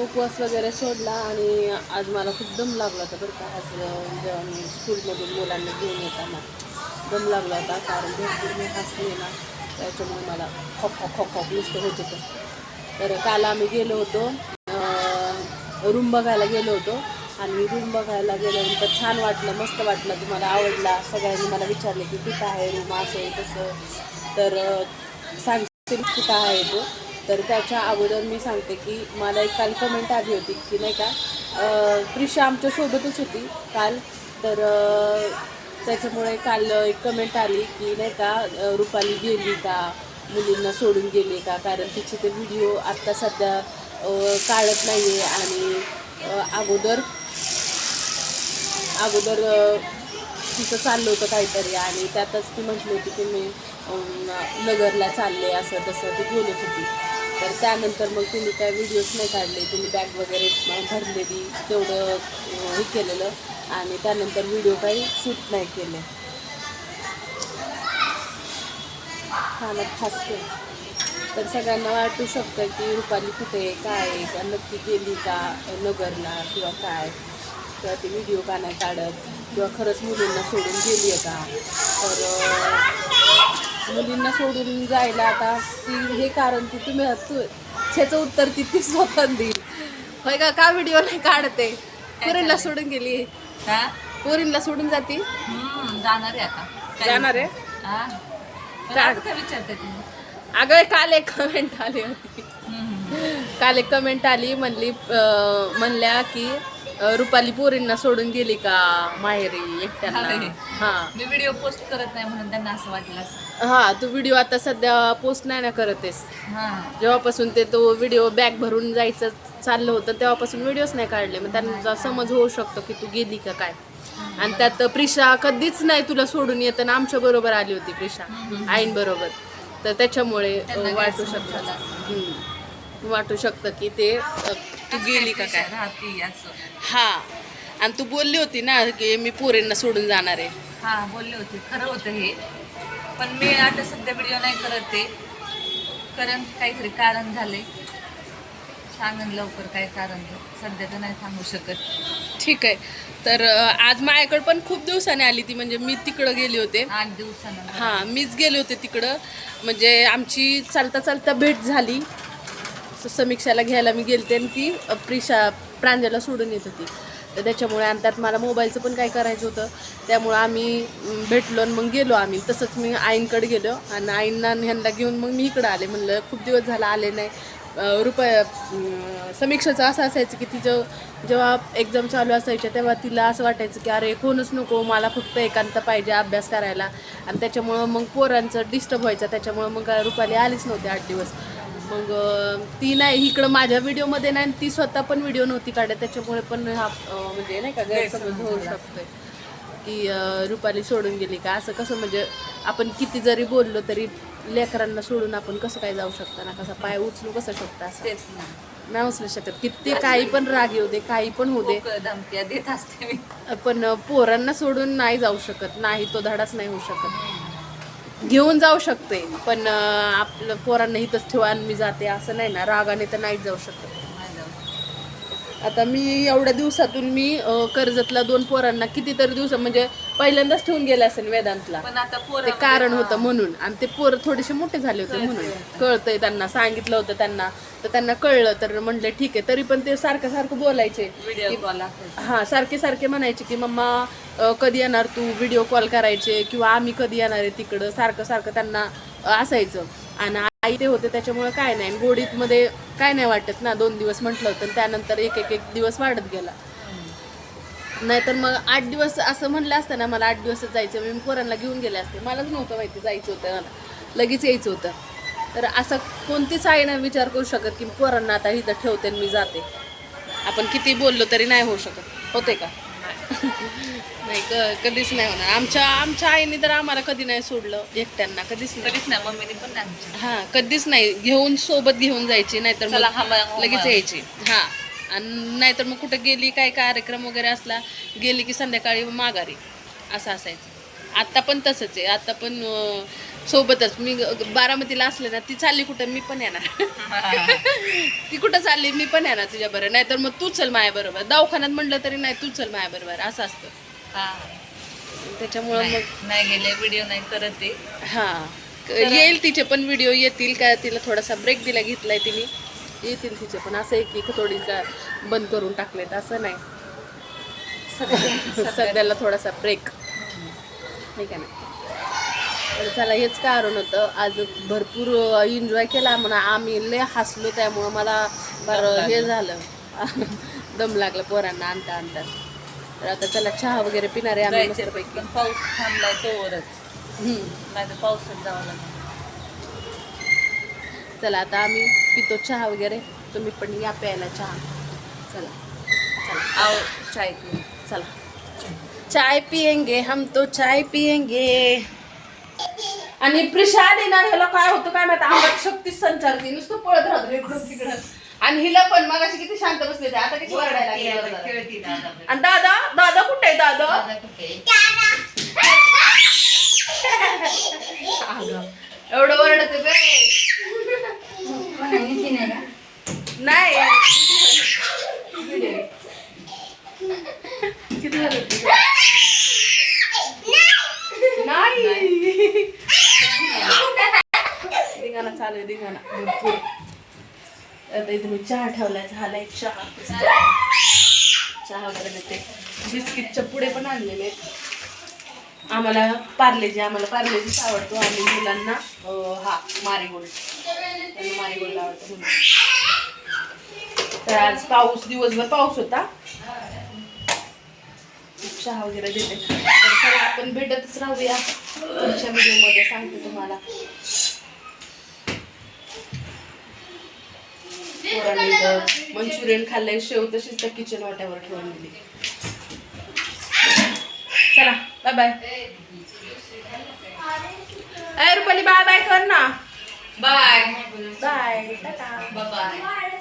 उपवास वगैरे सोडला आणि आज मला खूप दम लागला होता बरं का. आज जेव्हा म्हणजे मी स्कूलमधून मुलांना घेऊन येताना दम लागला होता कारण भरपूर मी हसले ना त्याच्यामुळे मला खॉक खॉक खॉक खॉक नुसतं होत होतं. तर काल आम्ही गेलो होतो रूम बघायला गेलो होतो आणि रूम बघायला गेल्यानंतर छान वाटलं मस्त वाटलं. तुम्हाला आवडला सगळ्यांनी मला विचारले की कुठं आहे रूम असं आहे तसं. तर सांगते कुठं आहे तो? तर त्याच्या अगोदर मी सांगते की मला एक काल कमेंट आली होती की नाही का प्रिशा आमच्यासोबतच होती काल. तर त्याच्यामुळे काल एक कमेंट आली की नाही का रुपाली गेली का मुलींना सोडून गेली का कारण तिचे ते व्हिडिओ आत्ता सध्या काढत नाही आहे आणि अगोदर अगोदर तिचं चाललं होतं काहीतरी आणि त्यातच ती म्हटली होती की मी नगरला चालले असं तसं ती बोलत होती. तर त्यानंतर मग तुम्ही काय व्हिडिओज नाही काढले तुम्ही बॅग वगैरे भरलेली तेवढं हे केलेलं आणि त्यानंतर व्हिडिओ काही शूट नाही केले. छानच हसते तर सगळ्यांना वाटू शकतं की रुपाली कुठे आहे काय आहे का नक्की गेली का नगरला किंवा काय? किंवा ती व्हिडिओ का नाही काढत? किंवा खरंच मुलींना सोडून गेली आहे का? तर मुलींना सोडून जायला आता ती हे कारण ती तुम्ही तू ह्याचं उत्तर ती ती स्वतः देईल. होय का? का व्हिडिओ नाही काढते? पोरींला सोडून गेली. हा? पोरींला सोडून जाती? जाणार आहे आता. जाणार आहे? हा? विचारते तुम्ही अगं काल एक कमेंट आली होती. काल एक कमेंट आली म्हणली म्हणल्या की रुपाली पोरींना सोडून गेली का? माहेरी एकट्यांना अरे. हा. मी व्हिडिओ पोस्ट करत नाही म्हणून त्यांना असं वाटलं असं. हा तू व्हिडिओ आता सध्या पोस्ट नाही ना करतेस. हा. जेव्हापासून ते तो व्हिडिओ बॅग भरून जायचं चाललं होतं तेव्हापासून व्हिडिओच नाही काढले. मग त्यांचा समज होऊ शकतो की तू गेली का काय. आणि त्यात प्रिशा कधीच नाही तुला सोडून येताना आमच्या बरोबर आली होती प्रिशा. आईन बरोबर. तर त्याच्यामुळे त्यांना वाटू गैरसमज शकतं झाला असेल. हम्म. वाटू शकतं की ते तू गेली का काय? हा. आणि तू बोलली होती ना की मी पोरींना सोडून जाणार आहे. हा बोलले होते. खरं होतं हे. पण मी आता सध्या व्हिडिओ नाही करत ते. कारण काहीतरी कारण झाले सांगन लवकर काय कारण. सध्या तर नाही सांगू शकत. ठीक आहे. तर आज माझ्याकडे पण खूप दिवसाने आली ती. म्हणजे मी तिकडं गेले होते. आठ दिवसानंतर हां मीच गेले होते तिकडं. म्हणजे आमची चालता चालता भेट झाली. समीक्षाला घ्यायला मी गेलते आणि ती प्रिशा प्रांजला सोडून येत होती. तर त्याच्यामुळे आणि त्यात मला मोबाईलचं पण काय करायचं होतं त्यामुळं आम्ही भेटलो आणि मग गेलो आम्ही. तसंच मी आईंकडे गेलो आणि आईंना ह्यांना घेऊन मग मी इकडं आले. म्हणलं खूप दिवस झाला आले नाही. रुपया समीक्षाचं असं असायचं की तिचं जेव्हा एक्झाम चालू असायच्या तेव्हा तिला असं वाटायचं की अरे कोणच नको मला फक्त एकांत पाहिजे अभ्यास करायला. आणि त्याच्यामुळं मग पोरांचं डिस्टर्ब व्हायचं. त्याच्यामुळं मग रुपाली आलीच नव्हती आठ दिवस. मग ती नाही इकडं माझ्या व्हिडिओमध्ये नाही ती स्वतः पण व्हिडिओ नव्हती काढत त्याच्यामुळे पण हा म्हणजे नाही का गैरसमज होऊ शकतोय. की रुपाली सोडून गेली का? असं कसं म्हणजे आपण किती जरी बोललो तरी लेकरांना सोडून आपण कसं काय जाऊ शकता ना? कसा पाय उचलू कसं शकता नाही उचलू शकत. किती काही पण राग येऊ दे काही पण होऊ दे. धमक्या देत असते मी. पण पोरांना सोडून नाही जाऊ शकत. नाही तो धडाच नाही होऊ शकत. घेऊन जाऊ शकते पण आपलं पोरांना इथंच ठेवा आणि मी जाते असं नाही ना रागाने तर नाहीच जाऊ शकत. आता मी एवढ्या दिवसातून मी कर्जतला दोन पोरांना कितीतरी दिवस म्हणजे पहिल्यांदाच ठेवून गेले असेल वेदांतला. पण आता ते कारण होतं म्हणून. आणि ते पोरं थोडेसे मोठे झाले होते म्हणून. कळतंय त्यांना सांगितलं होतं त्यांना. तर त्यांना कळलं तर म्हणले ठीक आहे. तरी पण ते सारखं सारखं बोलायचे. व्हिडिओ कॉल असायचा हा सारखे सारखे म्हणायचे की मम्मा अ, कधी येणार तू? व्हिडिओ कॉल करायचे किंवा आम्ही कधी येणार आहे तिकडं? सारखं सारखं त्यांना अ, असायचं. आणि आई ते होते त्याच्यामुळे काय नाही. आणि गोडीत मध्ये काय नाही वाटत ना दोन दिवस म्हटलं होतं. आणि त्यानंतर एक एक एक दिवस वाढत गेला. नाहीतर मग आठ दिवस असं म्हणलं असतं ना मला आठ दिवसच जायचं मी पोरांना घेऊन गेले असते. मलाच नव्हतं माहिती जायचं होतं मला. लगेच यायचं होतं. तर असं कोणतीच आई नाही विचार करू शकत की पोरांना आता इथं ठेवते मी जाते. आपण किती बोललो तरी नाही होऊ शकत. होते का? नाही क कधीच नाही होणार. आमच्या आमच्या आईने तर आम्हाला कधी नाही सोडलं एकट्यांना कधीच नाही. कधीच नाही मम्मीने पण नाही. हा कधीच नाही. घेऊन सोबत घेऊन जायची नाहीतर हो लगेच. यायची. हा. आणि नाहीतर मग कुठं गेली काय कार्यक्रम वगैरे असला गेली की संध्याकाळी माघारी. असं असायचं. आता पण तसंच आहे. आता पण सोबतच. मी बारामतीला असले ना ती चालली कुठं मी पण येणार. ती कुठं चालली मी पण ना तुझ्या बरोबर. नाहीतर मग तू चल माझ्या बरोबर. दवाखान्यात म्हणलं तरी नाही तू चल माझ्या बरोबर. असं असतं. हा. त्याच्यामुळं मग नाही गेले व्हिडिओ नाही करत ते. हा. येईल तिचे पण व्हिडिओ येतील का तिला थोडासा ब्रेक दिला घेतलाय तिने. येतील तिचे पण असं आहे की थोडी बंद करून टाकलेत असं नाही. सध्याला थोडासा ब्रेक नाही का नाही तर चला हेच कारण होतं. आज भरपूर एन्जॉय केला म्हणा. आम्ही लय हसलो त्यामुळं मला फार हे झालं. दम लागला पोरांना आणता आणता. तर आता चला चहा वगैरे पिणारे आम्ही पाऊस थांबलाय तोवरच. नाही तर पावसात जावं लागेल. चला आता आम्ही पितो चहा वगैरे. तुम्ही पण या प्यायला चहा. चला चला. आव चाय पिऊ चला. चाय पियेंगे हम तो चाय पियेंगे. आणि प्रसाद ना ह्याला काय होतं काय माहिती? अंगात शक्ती संचारते. नुसतं पळत राहतो इकडं तिकडं. आणि हिला पण मग अशी किती शांत बसले ते आता किती ओरडायला लागली दादा आणि दादा दादा कुठे आहे दादा? एवढं ओरडते बे नाही किती ओरडते? नाही धिंगाणा चालू भरपूर. आता इथे मी चहा ठेवलाय. झालाय चहा. चहा वगैरे देते. बिस्किटच्या पुढे पण आणलेले आहेत. आम्हाला पार्लेजी आम्हाला पार्लेजीच आवडतो. आणि मुलांना हा मारीगोल्ड. त्यांना मारीगोल्ड आवडतो म्हणून. तर आज पाऊस दिवसभर पाऊस होता. चहा वगैरे देते. तर आपण भेटतच राहूया. पुढच्या व्हिडिओमध्ये सांगते तुम्हाला. पोरांनी मंचुरियन खाल्लंय शेव तशीच त्या किचन वाट्यावर ठेवून दिली. चला बाय बाय अय रुपाली बाय बाय कर ना. Bye bye Tata. बाय